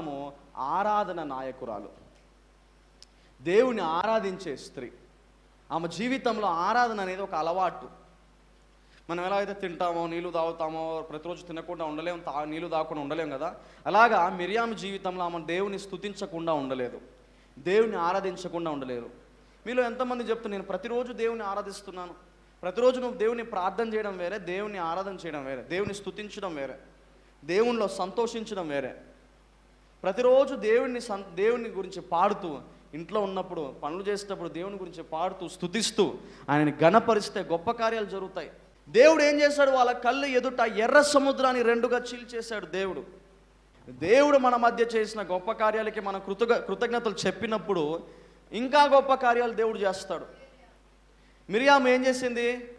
మిరియాము ఆరాధన నాయకురాలు. దేవుని ఆరాధించే స్త్రీ. ఆమె జీవితంలో ఆరాధన అనేది ఒక అలవాటు. మనం ఎలా అయితే తింటామో నీళ్ళు తాగుతామో ప్రతిరోజు తినకుండా ఉండలేము తా నీళ్ళు తాగకుండా ఉండలేము కదా? అలాగా మిరియాం జీవితంలో ఆమె దేవుని స్థుతించకుండా ఉండలేదు. దేవుని ఆరాధించకుండా ఉండలేదు. మీలో ఎంతమంది చెప్తూ నేను ప్రతిరోజు దేవుని ఆరాధిస్తున్నాను. ప్రతిరోజు నువ్వు దేవుని ప్రార్థన చేయడం వేరే దేవుని ఆరాధన చేయడం వేరే దేవుని స్థుతించడం వేరే దేవునిలో సంతోషించడం వేరే. ప్రతిరోజు దేవుడిని సం దేవుని గురించి పాడుతూ ఇంట్లో ఉన్నప్పుడు పనులు చేసేటప్పుడు దేవుని గురించి పాడుతూ స్తుతిస్తూ ఆయనని గణపరిస్తే గొప్ప కార్యాలు జరుగుతాయి. దేవుడు ఏం చేశాడు? వాళ్ళ కళ్ళు ఎదుట ఎర్ర సముద్రాన్ని రెండుగా చీల్చేశాడు దేవుడు. దేవుడు మన మధ్య చేసిన గొప్ప కార్యాలకి మన కృతజ్ఞ కృతజ్ఞతలు చెప్పినప్పుడు ఇంకా గొప్ప కార్యాలు దేవుడు చేస్తాడు. మిరియాము ఏం చేసింది?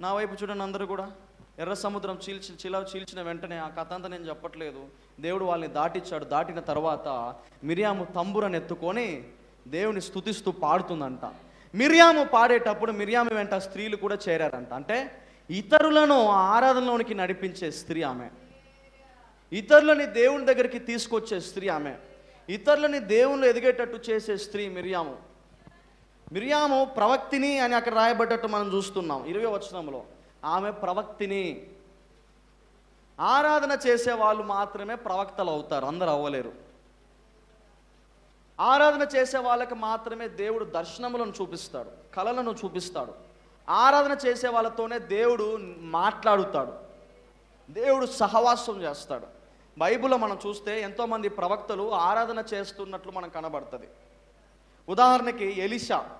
నా వైపు చూడండి అందరూ కూడా. ఎర్ర సముద్రం చీల్చి చిల చీల్చిన వెంటనే ఆ కథ అంతా నేను చెప్పట్లేదు. దేవుడు వాళ్ళని దాటిచ్చాడు. దాటిన తర్వాత మిరియాము తంబురని ఎత్తుకొని దేవుని స్తుతిస్తూ పాడుతుందంట. మిరియాము పాడేటప్పుడు మిరియాము వెంట స్త్రీలు కూడా చేరారంట. అంటే ఇతరులను ఆరాధనలోనికి నడిపించే స్త్రీ ఆమె. ఇతరులని దేవుని దగ్గరికి తీసుకొచ్చే స్త్రీ ఆమె. ఇతరులని దేవుళ్ళు ఎదిగేటట్టు చేసే స్త్రీ మిరియాము. మిరియాము ప్రవక్తిని అని అక్కడ రాయబడ్డట్టు మనం చూస్తున్నాం. ఇరవై వచనంలో. ఆమె ప్రవక్తిని. ఆరాధన చేసే వాళ్ళు మాత్రమే ప్రవక్తలు అవుతారు అందరు అవ్వలేరు. ఆరాధన చేసే వాళ్ళకి మాత్రమే దేవుడు దర్శనములను చూపిస్తాడు కళలను చూపిస్తాడు. ఆరాధన చేసే వాళ్ళతోనే దేవుడు మాట్లాడుతాడు దేవుడు సహవాసం చేస్తాడు. బైబిల్లో మనం చూస్తే ఎంతోమంది ప్రవక్తలు ఆరాధన చేస్తున్నట్లు మనకు కనబడుతుంది. ఉదాహరణకి ఎలిషా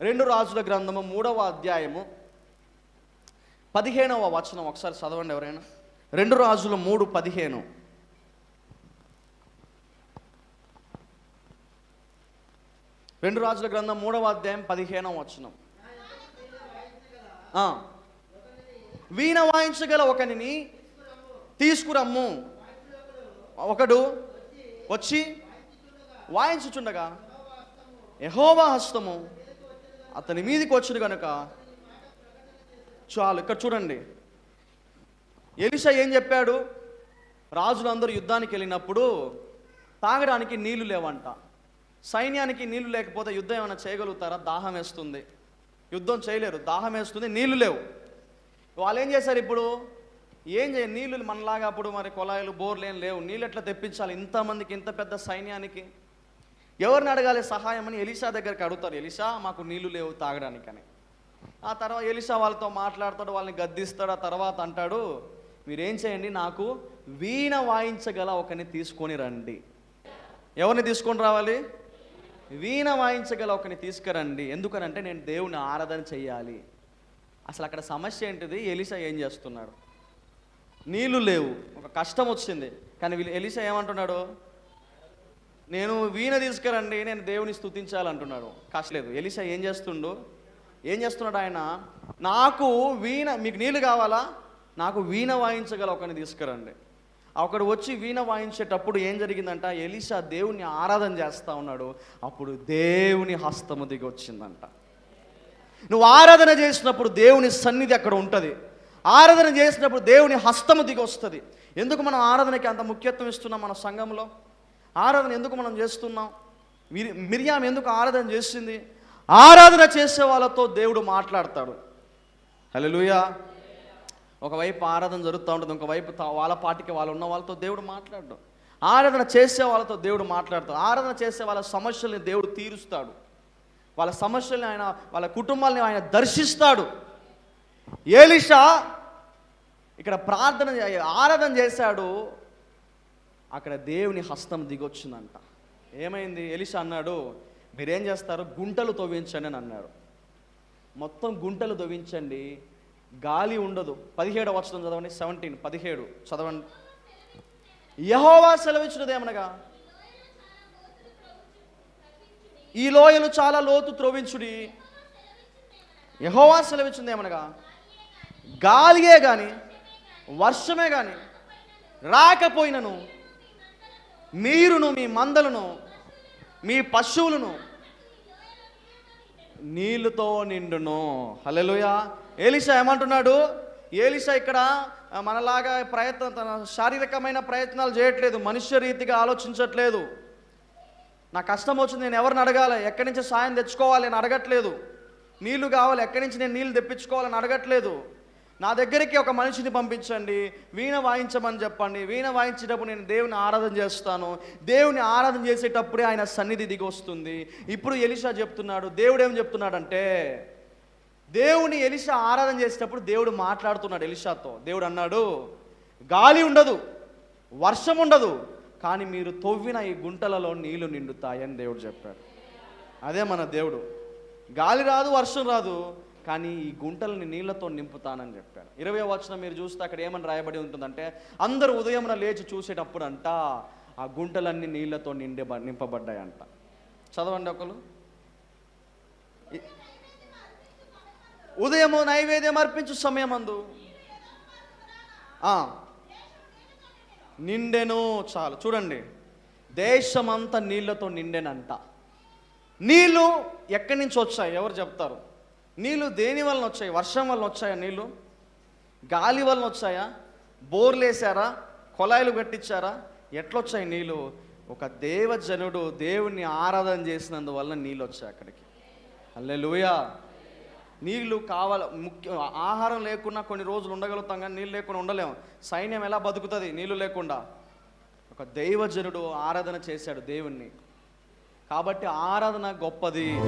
రెండు రాజుల గ్రంథము మూడవ అధ్యాయము పదిహేనవ వచనం ఒకసారి చదవండి ఎవరైనా. రెండు రాజుల మూడు పదిహేను. రెండు రాజుల గ్రంథం మూడవ అధ్యాయం పదిహేనవ వచనం. వీణ వాయించగల ఒకనిని తీసుకురమ్ము. ఒకడు వచ్చి వాయించుచుండగా యహోవా హస్తము అతని మీదికి వచ్చుడు కనుక చాలు. ఇక్కడ చూడండి. ఎలిషా ఏం చెప్పాడు? రాజులందరూ యుద్ధానికి వెళ్ళినప్పుడు తాగడానికి నీళ్ళు లేవంట. సైన్యానికి నీళ్ళు లేకపోతే యుద్ధం ఏమైనా చేయగలుగుతారా? దాహం వేస్తుంది. యుద్ధం చేయలేరు. దాహం వేస్తుంది నీళ్ళు లేవు. వాళ్ళు ఏం చేశారు ఇప్పుడు? ఏం చేయ నీళ్ళు మనలాగా అప్పుడు మరి కొలాయిలు బోర్లు ఏం లేవు. నీళ్ళు ఎట్లా తెప్పించాలి? ఇంతమందికి ఇంత పెద్ద సైన్యానికి? ఎవరిని అడగాలి? సహాయం అని ఎలిషా దగ్గరికి అడుగుతారు. ఎలిషా మాకు నీళ్ళు లేవు తాగడానికి అని ఆ తర్వాత ఎలిషా వాళ్ళతో మాట్లాడతాడు వాళ్ళని గద్దిస్తాడు ఆ తర్వాత అంటాడు మీరేం చేయండి నాకు వీణ వాయించగల ఒకరిని తీసుకొని రండి. ఎవరిని తీసుకొని రావాలి? వీణ వాయించగల ఒకరిని తీసుకురండి. ఎందుకనంటే నేను దేవుని ఆరాధన చెయ్యాలి. అసలు అక్కడ సమస్య ఏంటిది? ఎలిసా ఏం చేస్తున్నాడు? నీళ్ళు లేవు. ఒక కష్టం వచ్చింది. కానీ వీళ్ళు ఎలిసా ఏమంటున్నాడు? నేను వీణ తీసుకురండి నేను దేవుని స్తుతించాలంటున్నాడు కష్టలేదు ఎలిసా ఏం చేస్తుండు? ఏం చేస్తున్నాడు ఆయన? నాకు వీణ మీకు నీళ్ళు కావాలా? నాకు వీణ వాయించగల ఒకరిని తీసుకురండి. ఒకడు వచ్చి వీణ వాయించేటప్పుడు ఏం జరిగిందంట? ఎలిసా దేవుని ఆరాధన చేస్తూ ఉన్నాడు. అప్పుడు దేవుని హస్తము దిగి వచ్చిందంట. నువ్వు ఆరాధన చేసినప్పుడు దేవుని సన్నిధి అక్కడ ఉంటుంది. ఆరాధన చేసినప్పుడు దేవుని హస్తము దిగి వస్తుంది. ఎందుకు మనం ఆరాధనకి అంత ముఖ్యత్వం ఇస్తున్నాం మన సంఘంలో? ఆరాధన ఎందుకు మనం చేస్తున్నాం? మిరి మిరియాం ఎందుకు ఆరాధన చేసింది? ఆరాధన చేసే వాళ్ళతో దేవుడు మాట్లాడతాడు. హల్లెలూయా. ఒకవైపు ఆరాధన జరుగుతూ ఉంటుంది ఇంకోవైపు వాళ్ళ పాటికి వాళ్ళు ఉన్న వాళ్ళతో దేవుడు మాట్లాడడం. ఆరాధన చేసే వాళ్ళతో దేవుడు మాట్లాడతాడు. ఆరాధన చేసే వాళ్ళ సమస్యల్ని దేవుడు తీరుస్తాడు. వాళ్ళ సమస్యల్ని ఆయన వాళ్ళ కుటుంబాలని ఆయన దర్శిస్తాడు. ఏలిషా ఇక్కడ ప్రార్థన ఆరాధన చేశాడు. అక్కడ దేవుని హస్తం దిగొచ్చిందంట. ఏమైంది? ఎలిషా అన్నాడు మీరేం చేస్తారు? గుంటలు తవ్వించండి అని అన్నారు. మొత్తం గుంటలు తవ్వించండి. గాలి ఉండదు. పదిహేడు వచనం చదవండి. సెవెంటీన్ పదిహేడు. చదవండి. యహోవా సెలవిచ్చినది ఈ లోయలు చాలా లోతు త్రోవించుడి. యహోవా సెలవిచ్చింది ఏమనగా గాలియే కానీ వర్షమే కానీ రాకపోయినను మీరును మీ మందలను మీ పశువులను నీళ్ళతో నిండును. హలెలుయా ఏలిషా ఏమంటున్నాడు? ఏలిషా ఇక్కడ మనలాగా ప్రయత్నం తన శారీరకమైన ప్రయత్నాలు చేయట్లేదు మనుష్య రీతిగా ఆలోచించట్లేదు. నా కష్టం వచ్చింది నేను ఎవరిని అడగాలి? ఎక్కడి నుంచి సాయం తెచ్చుకోవాలి అని అడగట్లేదు. నీళ్ళు కావాలి ఎక్కడి నుంచి నేను నీళ్ళు తెప్పించుకోవాలని అడగట్లేదు. నా దగ్గరికి ఒక మనిషిని పంపించండి వీణ వాయించమని చెప్పండి వీణ వాయించేటప్పుడు నేను దేవుని ఆరాధన చేస్తాను. దేవుని ఆరాధన చేసేటప్పుడే ఆయన సన్నిధి దిగి వస్తుంది. ఇప్పుడు ఎలిషా చెప్తున్నాడు దేవుడు ఏం చెప్తున్నాడంటే దేవుని ఎలిషా ఆరాధన చేసేటప్పుడు దేవుడు మాట్లాడుతున్నాడు ఎలిషాతో. దేవుడు అన్నాడు గాలి ఉండదు వర్షం ఉండదు కానీ మీరు తవ్విన ఈ గుంటలలో నీళ్ళు నిండుతాయని దేవుడు చెప్పాడు. అదే మన దేవుడు. గాలి రాదు వర్షం రాదు కానీ ఈ గుంటలని నీళ్ళతో నింపుతానని చెప్పాడు ఇరవై వచనం మీరు చూస్తే అక్కడ ఏమని రాయబడి ఉంటుందంటే అందరూ ఉదయమున లేచి చూసేటప్పుడు అంట ఆ గుంటలన్నీ నీళ్ళతో నిండే నింపబడ్డాయంట. చదవండి ఒకరు ఉదయము నైవేద్యం అర్పించు సమయమందు. అందు నిండెను చాలు. చూడండి. దేశమంతా నీళ్ళతో నిండెనంట. నీళ్ళు ఎక్కడి నుంచి వచ్చాయి? ఎవరు చెప్తారు? నీళ్ళు దేని వలన వచ్చాయి? వర్షం వలన వచ్చాయా నీళ్ళు గాలి వలన వచ్చాయా? బోర్లు వేసారా కొలాయిలు కట్టించారా? ఎట్లొచ్చాయి నీళ్ళు ఒక దేవజనుడు దేవుణ్ణి ఆరాధన చేసినందువల్ల నీళ్ళు వచ్చాయి అక్కడికి. అల్లెలుయా నీళ్ళు కావాలి ముఖ్య ఆహారం లేకున్నా కొన్ని రోజులు ఉండగలుగుతాం కానీ నీళ్ళు లేకుండా ఉండలేము. సైన్యం ఎలా బతుకుతుంది? నీళ్ళు లేకుండా. ఒక దైవజనుడు ఆరాధన చేశాడు దేవుణ్ణి. కాబట్టి ఆరాధన గొప్పది.